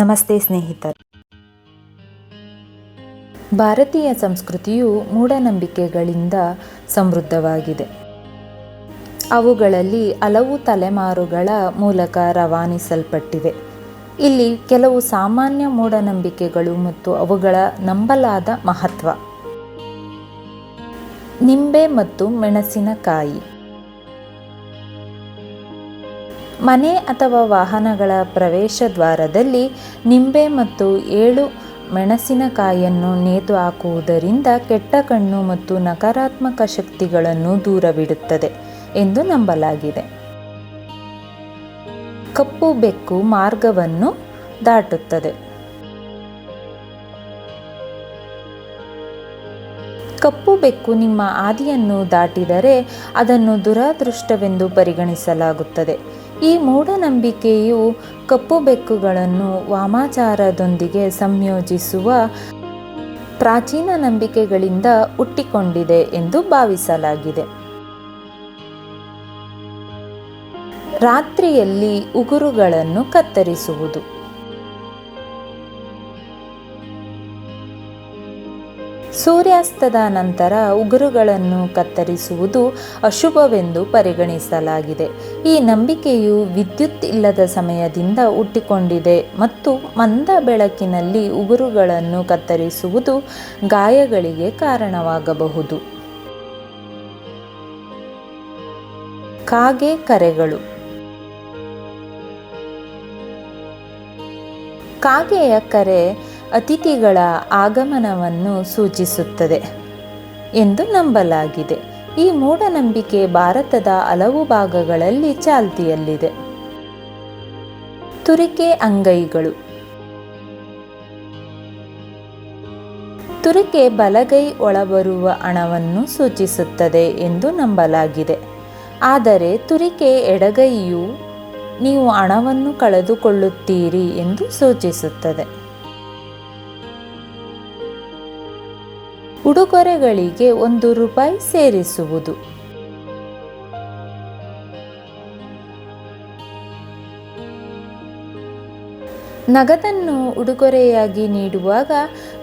ನಮಸ್ತೆ ಸ್ನೇಹಿತರು. ಭಾರತೀಯ ಸಂಸ್ಕೃತಿಯು ಮೂಢನಂಬಿಕೆಗಳಿಂದ ಸಮೃದ್ಧವಾಗಿದೆ. ಅವುಗಳಲ್ಲಿ ಹಲವು ತಲೆಮಾರುಗಳ ಮೂಲಕ ರವಾನಿಸಲ್ಪಟ್ಟಿವೆ. ಇಲ್ಲಿ ಕೆಲವು ಸಾಮಾನ್ಯ ಮೂಢನಂಬಿಕೆಗಳು ಮತ್ತು ಅವುಗಳ ನಂಬಲಾದ ಮಹತ್ವ. ನಿಂಬೆ ಮತ್ತು ಮೆಣಸಿನಕಾಯಿ. ಮನೆ ಅಥವಾ ವಾಹನಗಳ ಪ್ರವೇಶ ದ್ವಾರದಲ್ಲಿ ನಿಂಬೆ ಮತ್ತು ಏಳು ಮೆಣಸಿನಕಾಯಿಯನ್ನು ನೇತು ಹಾಕುವುದರಿಂದ ಕೆಟ್ಟ ಕಣ್ಣು ಮತ್ತು ನಕಾರಾತ್ಮಕ ಶಕ್ತಿಗಳನ್ನು ದೂರವಿಡುತ್ತದೆ ಎಂದು ನಂಬಲಾಗಿದೆ. ಕಪ್ಪು ಬೆಕ್ಕು ಮಾರ್ಗವನ್ನು ದಾಟುತ್ತದೆ. ಕಪ್ಪು ಬೆಕ್ಕು ನಿಮ್ಮ ಆದಿಯನ್ನು ದಾಟಿದರೆ ಅದನ್ನು ದುರಾದೃಷ್ಟವೆಂದು ಪರಿಗಣಿಸಲಾಗುತ್ತದೆ. ಈ ಮೂಢನಂಬಿಕೆಯು ಕಪ್ಪು ಬೆಕ್ಕುಗಳನ್ನು ವಾಮಾಚಾರದೊಂದಿಗೆ ಸಂಯೋಜಿಸುವ ಪ್ರಾಚೀನ ನಂಬಿಕೆಗಳಿಂದ ಹುಟ್ಟಿಕೊಂಡಿದೆ ಎಂದು ಭಾವಿಸಲಾಗಿದೆ. ರಾತ್ರಿಯಲ್ಲಿ ಉಗುರುಗಳನ್ನು ಕತ್ತರಿಸುವುದು. ಸೂರ್ಯಾಸ್ತದ ನಂತರ ಉಗುರುಗಳನ್ನು ಕತ್ತರಿಸುವುದು ಅಶುಭವೆಂದು ಪರಿಗಣಿಸಲಾಗಿದೆ. ಈ ನಂಬಿಕೆಯು ವಿದ್ಯುತ್ ಇಲ್ಲದ ಸಮಯದಿಂದ ಹುಟ್ಟಿಕೊಂಡಿದೆ ಮತ್ತು ಮಂದ ಬೆಳಕಿನಲ್ಲಿ ಉಗುರುಗಳನ್ನು ಕತ್ತರಿಸುವುದು ಗಾಯಗಳಿಗೆ ಕಾರಣವಾಗಬಹುದು. ಕಾಗೆ ಕರೆಗಳು. ಕಾಗೆಯ ಕರೆ ಅತಿಥಿಗಳ ಆಗಮನವನ್ನು ಸೂಚಿಸುತ್ತದೆ ಎಂದು ನಂಬಲಾಗಿದೆ. ಈ ಮೂಢನಂಬಿಕೆ ಭಾರತದ ಹಲವು ಭಾಗಗಳಲ್ಲಿ ಚಾಲ್ತಿಯಲ್ಲಿದೆ. ತುರಿಕೆ ಅಂಗೈಗಳು. ತುರಿಕೆ ಬಲಗೈ ಒಳಬರುವ ಹಣವನ್ನು ಸೂಚಿಸುತ್ತದೆ ಎಂದು ನಂಬಲಾಗಿದೆ. ಆದರೆ ತುರಿಕೆ ಎಡಗೈಯು ನೀವು ಹಣವನ್ನು ಕಳೆದುಕೊಳ್ಳುತ್ತೀರಿ ಎಂದು ಸೂಚಿಸುತ್ತದೆ. ಉಡುಗೊರೆಗಳಿಗೆ ಒಂದು ರೂಪಾಯಿ ಸೇರಿಸುವುದು. ನಗದನ್ನು ಉಡುಗೊರೆಯಾಗಿ ನೀಡುವಾಗ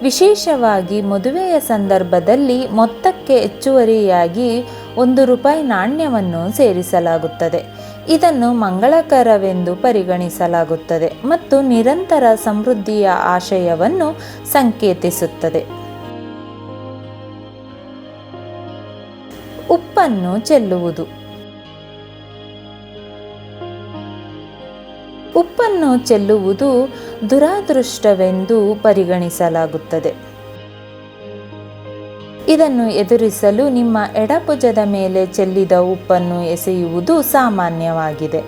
ವಿಶೇಷವಾಗಿ ಮದುವೆಯ ಸಂದರ್ಭದಲ್ಲಿ ಮೊತ್ತಕ್ಕೆ ಹೆಚ್ಚುವರಿಯಾಗಿ ಒಂದು ರೂಪಾಯಿ ನಾಣ್ಯವನ್ನು ಸೇರಿಸಲಾಗುತ್ತದೆ. ಇದನ್ನು ಮಂಗಳಕರವೆಂದು ಪರಿಗಣಿಸಲಾಗುತ್ತದೆ ಮತ್ತು ನಿರಂತರ ಸಮೃದ್ಧಿಯ ಆಶಯವನ್ನು ಸಂಕೇತಿಸುತ್ತದೆ. ಉಪ್ಪನ್ನು ಚೆಲ್ಲುವುದು. ಉಪ್ಪನ್ನು ಚೆಲ್ಲುವುದು ದುರಾದೃಷ್ಟವೆಂದು ಪರಿಗಣಿಸಲಾಗುತ್ತದೆ. ಇದನ್ನು ಎದುರಿಸಲು ನಿಮ್ಮ ಎಡಭುಜದ ಮೇಲೆ ಚೆಲ್ಲಿದ ಉಪ್ಪನ್ನು ಎಸೆಯುವುದು ಸಾಮಾನ್ಯವಾಗಿದೆ.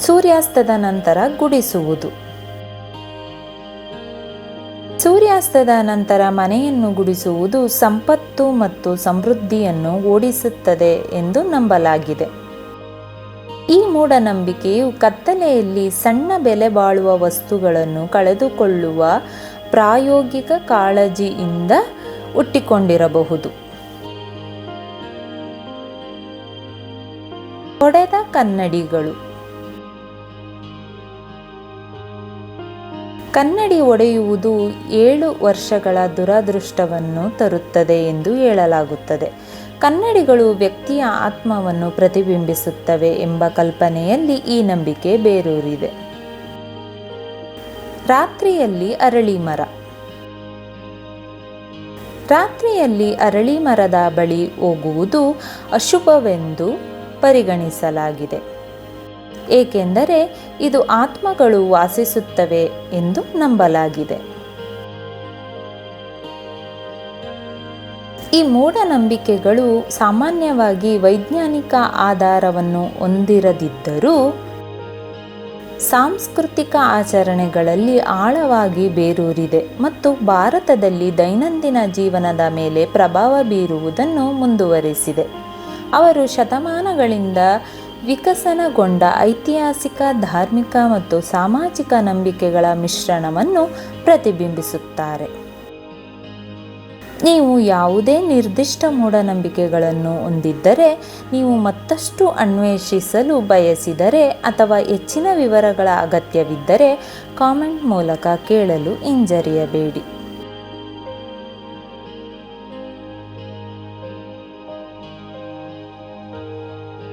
ಸೂರ್ಯಾಸ್ತದ ನಂತರ ಗುಡಿಸುವುದು. ಸೂರ್ಯಾಸ್ತದ ನಂತರ ಮನೆಯನ್ನು ಗುಡಿಸುವುದು ಸಂಪತ್ತು ಮತ್ತು ಸಮೃದ್ಧಿಯನ್ನು ಓಡಿಸುತ್ತದೆ ಎಂದು ನಂಬಲಾಗಿದೆ. ಈ ಮೂಢನಂಬಿಕೆಯು ಕತ್ತಲೆಯಲ್ಲಿ ಸಣ್ಣ ಬೆಲೆ ಬಾಳುವ ವಸ್ತುಗಳನ್ನು ಕಳೆದುಕೊಳ್ಳುವ ಪ್ರಾಯೋಗಿಕ ಕಾಳಜಿಯಿಂದ ಹುಟ್ಟಿಕೊಂಡಿರಬಹುದು. ಹೊಡೆದ ಕನ್ನಡಿಗಳು. ಕನ್ನಡಿ ಒಡೆಯುವುದು ಏಳು ವರ್ಷಗಳ ದುರದೃಷ್ಟವನ್ನು ತರುತ್ತದೆ ಎಂದು ಹೇಳಲಾಗುತ್ತದೆ. ಕನ್ನಡಿಗಳು ವ್ಯಕ್ತಿಯ ಆತ್ಮವನ್ನು ಪ್ರತಿಬಿಂಬಿಸುತ್ತವೆ ಎಂಬ ಕಲ್ಪನೆಯಲ್ಲಿ ಈ ನಂಬಿಕೆ ಬೇರೂರಿದೆ. ರಾತ್ರಿಯಲ್ಲಿ ಅರಳಿ ಮರ. ರಾತ್ರಿಯಲ್ಲಿ ಅರಳಿ ಮರದ ಬಳಿ ಹೋಗುವುದು ಅಶುಭವೆಂದು ಪರಿಗಣಿಸಲಾಗಿದೆ. ಏಕೆಂದರೆ ಇದು ಆತ್ಮಗಳು ವಾಸಿಸುತ್ತವೆ ಎಂದು ನಂಬಲಾಗಿದೆ. ಈ ಮೂಢನಂಬಿಕೆಗಳು ಸಾಮಾನ್ಯವಾಗಿ ವೈಜ್ಞಾನಿಕ ಆಧಾರವನ್ನು ಹೊಂದಿರದಿದ್ದರೂ ಸಾಂಸ್ಕೃತಿಕ ಆಚರಣೆಗಳಲ್ಲಿ ಆಳವಾಗಿ ಬೇರೂರಿದೆ ಮತ್ತು ಭಾರತದಲ್ಲಿ ದೈನಂದಿನ ಜೀವನದ ಮೇಲೆ ಪ್ರಭಾವ ಬೀರುವುದನ್ನು ಮುಂದುವರೆಸಿದೆ. ಅವರು ಶತಮಾನಗಳಿಂದ ವಿಕಸನಗೊಂಡ ಐತಿಹಾಸಿಕ, ಧಾರ್ಮಿಕ ಮತ್ತು ಸಾಮಾಜಿಕ ನಂಬಿಕೆಗಳ ಮಿಶ್ರಣವನ್ನು ಪ್ರತಿಬಿಂಬಿಸುತ್ತಾರೆ. ನೀವು ಯಾವುದೇ ನಿರ್ದಿಷ್ಟ ಮೂಢನಂಬಿಕೆಗಳನ್ನು ಹೊಂದಿದ್ದರೆ, ನೀವು ಮತ್ತಷ್ಟು ಅನ್ವೇಷಿಸಲು ಬಯಸಿದರೆ ಅಥವಾ ಹೆಚ್ಚಿನ ವಿವರಗಳ ಅಗತ್ಯವಿದ್ದರೆ ಕಾಮೆಂಟ್ ಮೂಲಕ ಕೇಳಲು ಹಿಂಜರಿಯಬೇಡಿ.